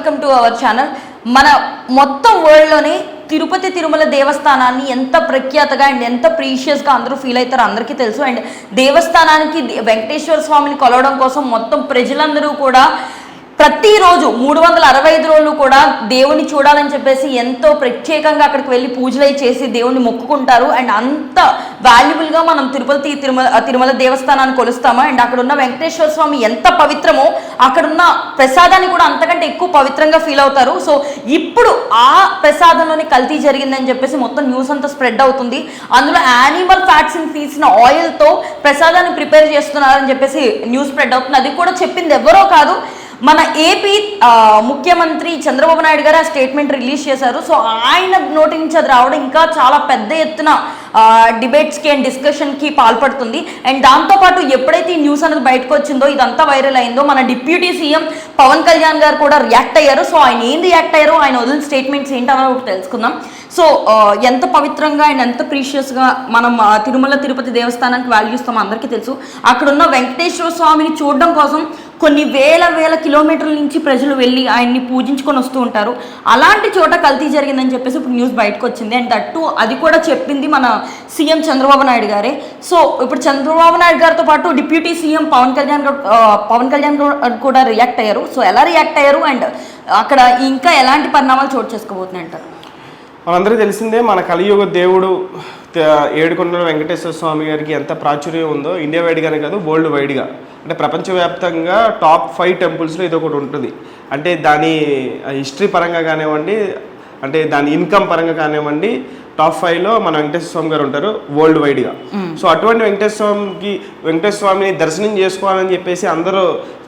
Welcome to our channel మన మొత్తం వరల్డ్లోనే తిరుపతి తిరుమల దేవస్థానాన్ని ఎంత ప్రఖ్యాతగా అండ్ ఎంత ప్రీషియస్గా అందరూ ఫీల్ అవుతారో అందరికీ తెలుసు. అండ్ దేవస్థానానికి వెంకటేశ్వర స్వామిని కొలవడం కోసం మొత్తం ప్రజలందరూ కూడా ప్రతిరోజు మూడు వందల అరవై ఐదు రోజులు కూడా దేవుని చూడాలని చెప్పేసి ఎంతో ప్రత్యేకంగా అక్కడికి వెళ్ళి పూజలు చేసి దేవుణ్ణి మొక్కుకుంటారు. అండ్ అంత వాల్యుబుల్గా మనం తిరుపతి తిరుమల తిరుమల దేవస్థానాన్ని కొలుస్తాము. అండ్ అక్కడ ఉన్న వెంకటేశ్వర స్వామి ఎంత పవిత్రమో అక్కడున్న ప్రసాదాన్ని కూడా అంతకంటే ఎక్కువ పవిత్రంగా ఫీల్ అవుతారు. సో ఇప్పుడు ఆ ప్రసాదంలోనే కల్తీ జరిగిందని చెప్పేసి మొత్తం న్యూస్ అంతా స్ప్రెడ్ అవుతుంది. అందులో యానిమల్ ఫ్యాట్స్ని తీసిన ఆయిల్తో ప్రసాదాన్ని ప్రిపేర్ చేస్తున్నారని చెప్పేసి న్యూస్ స్ప్రెడ్ అవుతుంది. అది కూడా చెప్పింది ఎవరో కాదు. మన ఏపీ ముఖ్యమంత్రి చంద్రబాబు నాయుడు గారు ఆ స్టేట్మెంట్ రిలీజ్ చేశారు. సో ఆయన నోటి నుంచి అది రావడం ఇంకా చాలా పెద్ద ఎత్తున డిబేట్స్కి అండ్ డిస్కషన్కి పాల్పడుతుంది. అండ్ దాంతోపాటు ఎప్పుడైతే ఈ న్యూస్ అనేది బయటకు వచ్చిందో ఇదంతా వైరల్ అయిందో మన డిప్యూటీ సీఎం పవన్ కళ్యాణ్ గారు కూడా రియాక్ట్ అయ్యారు. సో ఆయన ఏం రియాక్ట్ అయ్యారో ఆయన వదిలిన స్టేట్మెంట్స్ ఏంటో ఒకటి తెలుసుకుందాం. సో ఎంత పవిత్రంగా అండ్ ఎంత ప్రీషియస్గా మనం తిరుమల తిరుపతి దేవస్థానానికి వాల్యూ ఇస్తాం అందరికీ తెలుసు. అక్కడ ఉన్న వెంకటేశ్వర స్వామిని చూడడం కోసం కొన్ని వేల వేల కిలోమీటర్ల నుంచి ప్రజలు వెళ్ళి ఆయన్ని పూజించుకొని వస్తూ ఉంటారు. అలాంటి చోట కల్తీ జరిగిందని చెప్పేసి ఇప్పుడు న్యూస్ బయటకు వచ్చింది అండ్ దట్టు అది కూడా చెప్పింది మన సీఎం చంద్రబాబు నాయుడు గారే. సో ఇప్పుడు చంద్రబాబు నాయుడు గారితో పాటు డిప్యూటీ సీఎం పవన్ కళ్యాణ్ పవన్ కళ్యాణ్ కూడా రియాక్ట్ అయ్యారు. సో ఎలా రియాక్ట్ అయ్యారు? అండ్ అక్కడ ఇంకా ఎలాంటి పరిణామాలు చోటు చేసుకోబోతున్నాయి అంటారు మనందరికీ తెలిసిందే మన కలియుగ దేవుడు ఏడుకొండల వెంకటేశ్వర స్వామి గారికి ఎంత ప్రాచుర్యం ఉందో ఇండియా వైడ్గానే కాదు వరల్డ్ వైడ్గా అంటే ప్రపంచవ్యాప్తంగా టాప్ ఫైవ్ టెంపుల్స్లో ఇది ఒకటి ఉంటుంది. అంటే దాని హిస్టరీ పరంగా కానివ్వండి అంటే దాని ఇన్కమ్ పరంగా కానివ్వండి టాప్ ఫైవ్లో మన వెంకటేశ్వర స్వామి గారు ఉంటారు వరల్డ్ వైడ్గా సో అటువంటి వెంకటేశ్వర స్వామికి వెంకటేశ్వర స్వామిని దర్శనం చేసుకోవాలని చెప్పేసి అందరూ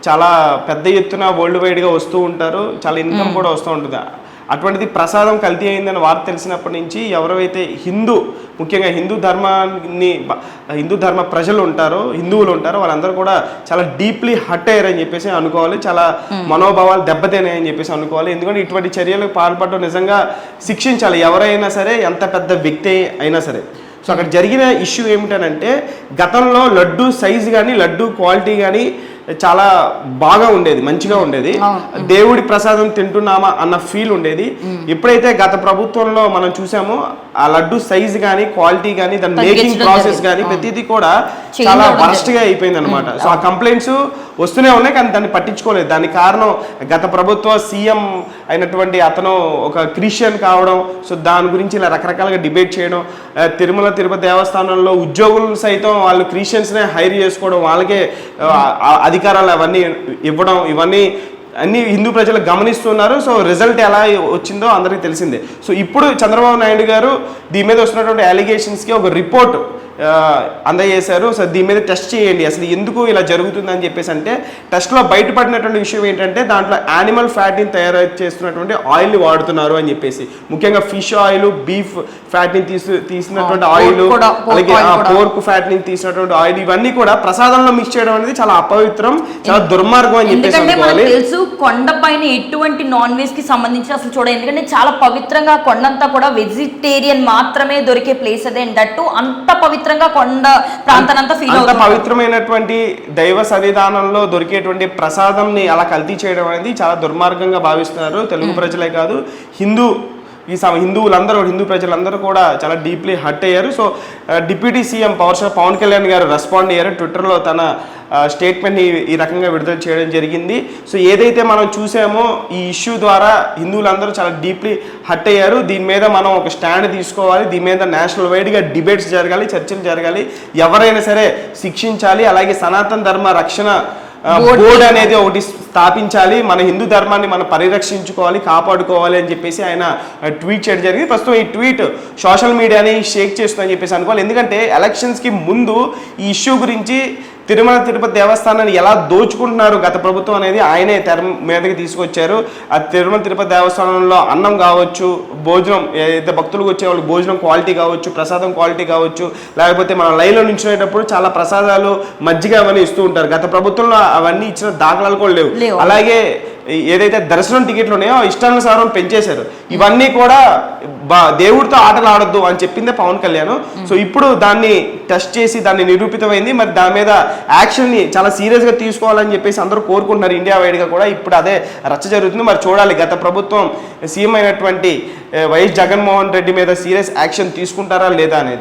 చాలా పెద్ద ఎత్తున వరల్డ్ వైడ్గా వస్తూ ఉంటారు. చాలా ఇన్కమ్ కూడా వస్తూ ఉంటుంది. అటువంటిది ప్రసాదం కల్తీ అయిందని వార్త తెలిసినప్పటి నుంచి ఎవరైతే హిందూ ముఖ్యంగా హిందూ ధర్మాన్ని హిందూ ధర్మ ప్రజలు ఉంటారో హిందువులు ఉంటారో వాళ్ళందరూ కూడా చాలా డీప్లీ హట్ అయ్యారని చెప్పేసి అనుకోవాలి. చాలా మనోభావాలు దెబ్బతినాయని చెప్పేసి అనుకోవాలి. ఎందుకంటే ఇటువంటి చర్యలకు పాల్పడడం నిజంగా శిక్షించాలి. ఎవరైనా సరే ఎంత పెద్ద వ్యక్తి అయినా సరే. సో అక్కడ జరిగిన ఇష్యూ ఏమిటనంటే గతంలో లడ్డు సైజు కానీ లడ్డు క్వాలిటీ కానీ చాలా బాగా ఉండేది మంచిగా ఉండేది. దేవుడి ప్రసాదం తింటున్నామా అన్న ఫీల్ ఉండేది. ఎప్పుడైతే గత ప్రభుత్వంలో మనం చూసామో ఆ లడ్డు సైజ్ కానీ క్వాలిటీ కానీ దాని మేకింగ్ ప్రాసెస్. కానీ ప్రతిదీ కూడా చాలా వరస్ట్గా అయిపోయింది అనమాట సో ఆ కంప్లైంట్స్ వస్తూనే ఉన్నాయి కానీ దాన్ని పట్టించుకోలేదు. దానికి కారణం గత ప్రభుత్వ సీఎం అయినటువంటి అతను ఒక క్రిస్టియన్ కావడం సో దాని గురించి ఇలా రకరకాలుగా డిబేట్ చేయడం తిరుమల తిరుపతి దేవస్థానంలో ఉద్యోగులు సైతం వాళ్ళు క్రిస్టియన్స్నే హైర్ చేసుకోవడం వాళ్ళకే అధికారాలు అవన్నీ ఇవ్వడం ఇవన్నీ అన్ని హిందూ ప్రజలు గమనిస్తున్నారు. సో రిజల్ట్ ఎలా వచ్చిందో అందరికీ తెలిసిందే. సో ఇప్పుడు చంద్రబాబు నాయుడు గారు దీని మీద వస్తున్నటువంటి అలిగేషన్స్కి ఒక రిపోర్ట్ అందజేశారు. సో దీని మీద టెస్ట్ చేయండి. అసలు ఎందుకు ఇలా జరుగుతుందని చెప్పేసి అంటే టెస్ట్లో బయటపడినటువంటి విషయం ఏంటంటే దాంట్లో యానిమల్ ఫ్యాట్ని తయారు చేస్తున్నటువంటి ఆయిల్ని వాడుతున్నారు అని చెప్పేసి. ముఖ్యంగా ఫిష్ ఆయిల్ బీఫ్ ఫ్యాట్ని తీసు తీసినటువంటి ఆయిల్ అలాగే. పోర్క్ ఫ్యాట్ని తీసినటువంటి ఆయిల్ ఇవన్నీ కూడా ప్రసాదంలో మిక్స్ చేయడం అనేది చాలా అపవిత్రం చాలా దుర్మార్గం అని చెప్పేసి తెలుసు కొండ పైన ఎటువంటి నాన్ వెజ్కి సంబంధించి అసలు చూడ ఎందుకంటే చాలా పవిత్రంగా కొండంతా కూడా వెజిటేరియన్ మాత్రమే దొరికే ప్లేస్ అదే అండ్ దట్టు అంత పవిత్రంగా కొండ ప్రాంతానంతా ఫీల్ అంత అవుతుంది. పవిత్రమైనటువంటి దైవ సన్నిధానంలో దొరికేటువంటి ప్రసాదంని అలా కల్తీ చేయడం అనేది చాలా దుర్మార్గంగా భావిస్తున్నారు తెలుగు ప్రజలే కాదు. హిందూ ఈ సమ హిందువులందరూ హిందూ ప్రజలందరూ కూడా చాలా డీప్లీ హర్ట్ అయ్యారు. So deputy CM power star Pawan Kalyan garu respond అయ్యారు. ట్విట్టర్లో తన స్టేట్మెంట్ని ఈ రకంగా విడుదల చేయడం జరిగింది. సో ఏదైతే మనం చూసామో ఈ ఇష్యూ ద్వారా హిందువులందరూ చాలా డీప్లీ హట్ అయ్యారు. దీని మీద మనం ఒక స్టాండ్ తీసుకోవాలి. దీని మీద నేషనల్ వైడ్గా డిబేట్స్ జరగాలి చర్చలు జరగాలి. ఎవరైనా సరే శిక్షించాలి. అలాగే సనాతన ధర్మ రక్షణ బోర్డు అనేది ఒకటి స్థాపించాలి మన హిందూ ధర్మాన్ని మనం పరిరక్షించుకోవాలి కాపాడుకోవాలి అని చెప్పేసి ఆయన ట్వీట్ చేయడం జరిగింది. ప్రస్తుతం ఈ ట్వీట్ సోషల్ మీడియాని షేక్ చేస్తుందని చెప్పేసి అనుకోవాలి. ఎందుకంటే ఎలక్షన్స్కి ముందు ఈ ఇష్యూ గురించి తిరుమల తిరుపతి దేవస్థానాన్ని ఎలా దోచుకుంటున్నారు గత ప్రభుత్వం అనేది ఆయనే తెర మీదకి తీసుకొచ్చారు. ఆ తిరుమల తిరుపతి దేవస్థానంలో అన్నం కావచ్చు భోజనం ఏదైతే భక్తులకు వచ్చే వాళ్ళు భోజనం క్వాలిటీ కావచ్చు ప్రసాదం క్వాలిటీ కావచ్చు లేకపోతే మనం లైన్లో నించునేటప్పుడు చాలా ప్రసాదాలు మజ్జిగ అవన్నీ ఇస్తూ ఉంటారు. గత ప్రభుత్వంలో అవన్నీ ఇచ్చిన దాఖలాలు కూడా లేవు. అలాగే ఏదైతే దర్శనం టికెట్లు ఉన్నాయో ఇష్టానుసారం పెంచేశారు. ఇవన్నీ కూడా బా- దేవుడితో ఆటలు ఆడొద్దు అని చెప్పిందే పవన్ కళ్యాణ్. సో ఇప్పుడు దాన్ని టెస్ట్ చేసి దాన్ని నిరూపితమైంది. మరి దాని మీద యాక్షన్ని చాలా సీరియస్గా తీసుకోవాలని చెప్పేసి అందరూ కోరుకుంటున్నారు ఇండియా వైడ్గా కూడా. ఇప్పుడు అదే రచ్చ జరుగుతుంది. మరి చూడాలి. గత ప్రభుత్వం సీఎం అయినటువంటి వైఎస్ జగన్మోహన్ రెడ్డి మీద సీరియస్ యాక్షన్ తీసుకుంటారా లేదా అనేది.